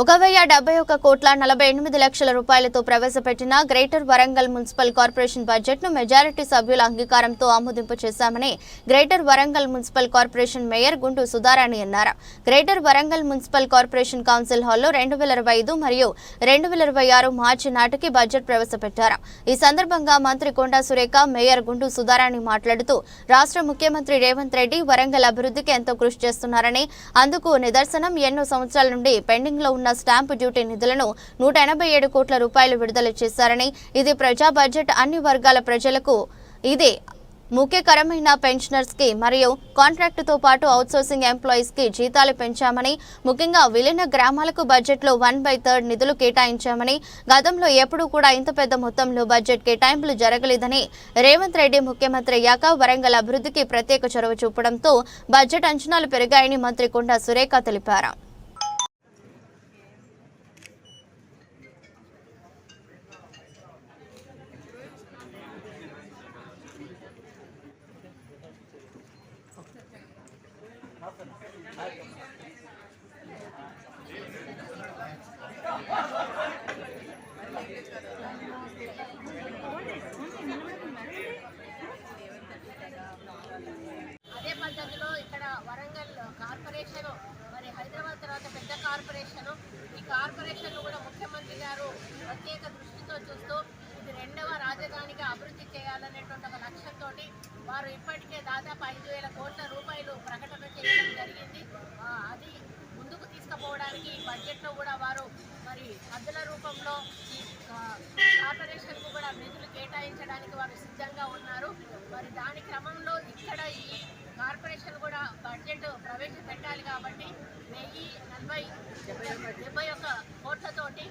ఒక వెయ్యి డెబ్బై ఒక కోట్ల నలభై ఎనిమిది లక్షల రూపాయలతో ప్రవేశపెట్టిన గ్రేటర్ వరంగల్ మున్సిపల్ కార్పొరేషన్ బడ్జెట్ను మెజారిటీ సభ్యుల అంగీకారంతో ఆమోదింపు చేశామని greater Warangal municipal corporation mayor Gundu Sudharani అన్నారు. Greater Warangal municipal corporation council హాల్లో రెండు వేల ఇరవై ఐదు మరియు రెండు వేల ఇరవై ఆరు మార్చి నాటికి బడ్జెట్ ప్రవేశపెట్టారు. ఈ సందర్భంగా మంత్రి కొండా సురేఖ మేయర్ గుండు సుధారాణి మాట్లాడుతూ రాష్ట్ర ముఖ్యమంత్రి రేవంత్ రెడ్డి వరంగల్ అభివృద్ధికి ఎంతో కృషి చేస్తున్నారని అందుకు నిదర్శనం ఎన్నో సంవత్సరాల నుండి పెండింగ్లో ఉన్న ఉన్న స్టాంపు డ్యూటీ నిధులను నూట ఎనభై ఏడు కోట్ల రూపాయలు విడుదల చేశారని ఇది ప్రజా బడ్జెట్ అన్ని వర్గాల ప్రజలకు ఇది ముఖ్యకరమైన పెన్షనర్స్కి మరియు కాంట్రాక్టుతో పాటు అవుట్సోర్సింగ్ ఎంప్లాయీస్కి జీతాలు పెంచామని ముఖ్యంగా విలీన గ్రామాలకు బడ్జెట్లో వన్ బై థర్డ్ నిధులు కేటాయించామని గతంలో ఎప్పుడూ కూడా ఇంత పెద్ద మొత్తంలో బడ్జెట్ కేటాయింపులు జరగలేదని రేవంత్ రెడ్డి ముఖ్యమంత్రి అయ్యాక వరంగల్ అభివృద్ధికి ప్రత్యేక చొరవ చూపడంతో బడ్జెట్ అంచనాలు పెరిగాయని మంత్రి కొండా సురేఖ తెలిపారు. అదే పద్ధతిలో ఇక్కడ వరంగల్ కార్పొరేషన్ మరి హైదరాబాద్ తర్వాత పెద్ద కార్పొరేషన్ ఈ కార్పొరేషన్ కూడా ముఖ్యమంత్రి గారు ప్రత్యేక దృష్టితో చూస్తూ ఇది రెండవ రాజధానిగా అభివృద్ధి చేయాలనేటువంటి ఒక లక్ష్యంతో వారు ఇప్పటికే దాదాపు ఐదు వేల కోట్ల రూపాయలు ప్రకటన చేయడం జరిగింది. అది ముందుకు తీసుకుపోవడానికి ఈ బడ్జెట్లో కూడా వారు మరి అద్దెల రూపంలో ఈ కార్పొరేషన్కు కూడా నిధులు కేటాయించడానికి వారు సిద్ధంగా ఉన్నారు. మరి దాని క్రమంలో ఇక్కడ ఈ కార్పొరేషన్ కూడా బడ్జెట్ ప్రవేశపెట్టాలి కాబట్టి వెయ్యి నలభై డెబ్బై ఒక్క కోట్లతోటి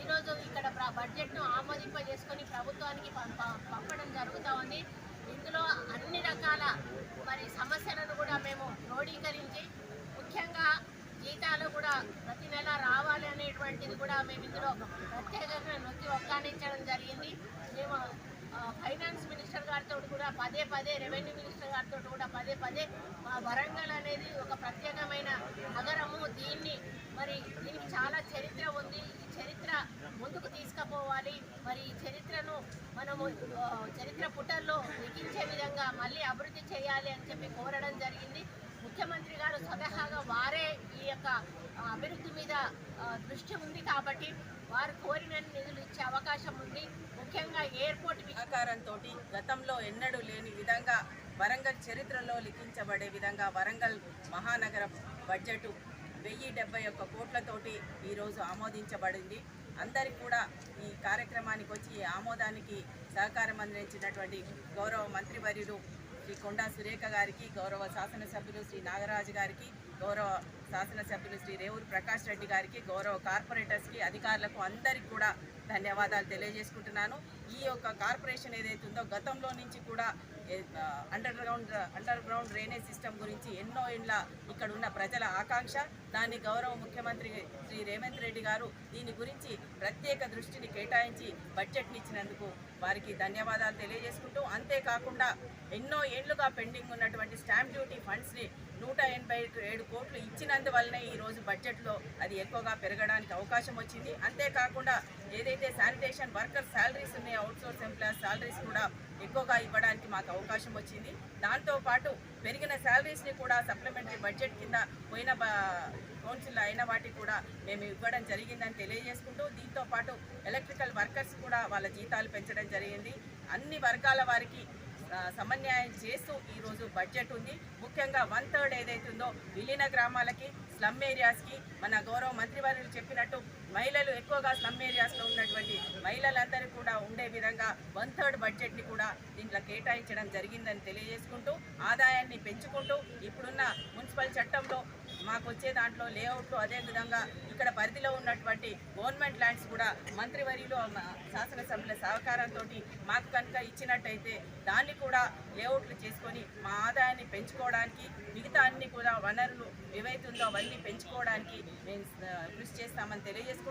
ఈరోజు ఇక్కడ బడ్జెట్ను ఆమోదింపజేసుకొని ప్రభుత్వానికి పంప- పంపడం జరుగుతూ ఉంది ఇందులో అన్ని రకాల మరి సమస్యలను కూడా మేము క్రోడీకరించి ముఖ్యంగా జీతాలు కూడా ప్రతి నెల రావాలి అనేటువంటిది కూడా మేము ఇందులో ప్రత్యేకంగా నొక్కి ఒక్కానించడం జరిగింది. మేము ఫైనాన్స్ మినిస్టర్ గారితో కూడా పదే పదే రెవెన్యూ మినిస్టర్ గారితో కూడా పదే పదే మా వరంగల్ అనేది ఒక ప్రత్యేకమైన నగరము. దీన్ని మరి దీనికి చాలా చరిత్ర ఉంది. తీసుకుపోవాలి మరి చరిత్రను మనము చరిత్ర పుటల్లో లిఖించే విధంగా మళ్ళీ అభివృద్ధి చేయాలి అని చెప్పి కోరడం జరిగింది. ముఖ్యమంత్రి గారు స్వతహాగా వారే ఈ యొక్క అభివృద్ధి మీద దృష్టి ఉంది కాబట్టి వారు కోరిన నిధులు ఇచ్చే అవకాశం ఉంది. ముఖ్యంగా ఎయిర్పోర్ట్ వి- సహకారంతో గతంలో ఎన్నడూ లేని విధంగా వరంగల్ చరిత్రలో లిఖించబడే విధంగా వరంగల్ మహానగర బడ్జెట్ వెయ్యి డెబ్బై ఒక్క కోట్లతోటి ఈరోజు ఆమోదించబడింది. అందరికి కూడా ఈ కార్యక్రమానికి వచ్చి ఆమోదానికి సహకారం అందించినటువంటి గౌరవ మంత్రివర్యుడు శ్రీ కొండా సురేఖ గారికి గౌరవ శాసనసభ్యులు శ్రీ నాగరాజు గారికి గౌరవ శాసనసభ్యులు శ్రీ రేవూరు ప్రకాష్ రెడ్డి గారికి గౌరవ కార్పొరేటర్స్కి అధికారులకు అందరికీ కూడా ధన్యవాదాలు తెలియజేసుకుంటున్నాను. ఈ యొక్క కార్పొరేషన్ ఏదైతే ఉందో గతంలో నుంచి కూడా underground underground drainage system గురించి ఎన్నో ఇండ్ల ఇక్కడ ఉన్న ప్రజల ఆకాంక్ష దాన్ని గౌరవ ముఖ్యమంత్రి శ్రీ రేవంత్ రెడ్డి గారు దీని గురించి ప్రత్యేక దృష్టిని కేటాయించి బడ్జెట్ని ఇచ్చినందుకు వారికి ధన్యవాదాలు తెలియజేసుకుంటూ అంతేకాకుండా ఎన్నో ఏళ్ళుగా పెండింగ్ ఉన్నటువంటి స్టాంప్ డ్యూటీ ఫండ్స్ని నూట ఎనభై ఏడు కోట్లు ఇచ్చినందువల్లనే ఈరోజు బడ్జెట్లో అది ఎక్కువగా పెరగడానికి అవకాశం వచ్చింది. అంతేకాకుండా ఏదైతే శానిటేషన్ వర్కర్ శాలరీస్ ఉన్నాయో అవుట్సోర్స్ ఎంప్లాయర్స్ శాలరీస్ కూడా ఎక్కువగా ఇవ్వడానికి మాకు అవకాశం వచ్చింది. దాంతోపాటు పెరిగిన శాలరీస్ని కూడా సప్లిమెంటరీ బడ్జెట్ కింద పోయిన కౌన్సిల్ అయిన వాటికి కూడా మేము ఇవ్వడం జరిగిందని తెలియజేసుకుంటూ దీంతో పాటు ఎలక్ట్రికల్ వర్కర్స్ కూడా వాళ్ళ జీతాలు పెంచడం జరిగింది. అన్ని వర్గాల వారికి సమన్యాయం సమన్వయం చేస్తూ ఈరోజు బడ్జెట్ ఉంది. ముఖ్యంగా వన్ థర్డ్ ఏదైతుందో విలీన గ్రామాలకి స్లమ్ ఏరియాస్కి మన గౌరవ మంత్రివర్యులు చెప్పినట్టు మహిళలు ఎక్కువగా స్లమ్ ఏరియాస్లో ఉన్నటువంటి మహిళలందరూ కూడా ఉండే విధంగా వన్ థర్డ్ బడ్జెట్ని కూడా దీంట్లో కేటాయించడం జరిగిందని తెలియజేసుకుంటూ ఆదాయాన్ని పెంచుకుంటూ ఇప్పుడున్న మున్సిపల్ చట్టంలో మాకు వచ్చే దాంట్లో లేఅవుట్లు అదేవిధంగా ఇక్కడ పరిధిలో ఉన్నటువంటి గవర్నమెంట్ ల్యాండ్స్ కూడా మంత్రివర్యులు శాసనసభ్యుల సహకారంతో మాకు కనుక ఇచ్చినట్టయితే దాన్ని కూడా లేఅవుట్లు చేసుకొని మా ఆదాయాన్ని పెంచుకోవడానికి మిగతా అన్ని కూడా వనరులు ఏవైతుందో అవన్నీ పెంచుకోవడానికి మేము కృషి చేస్తామని తెలియజేసుకుంటూ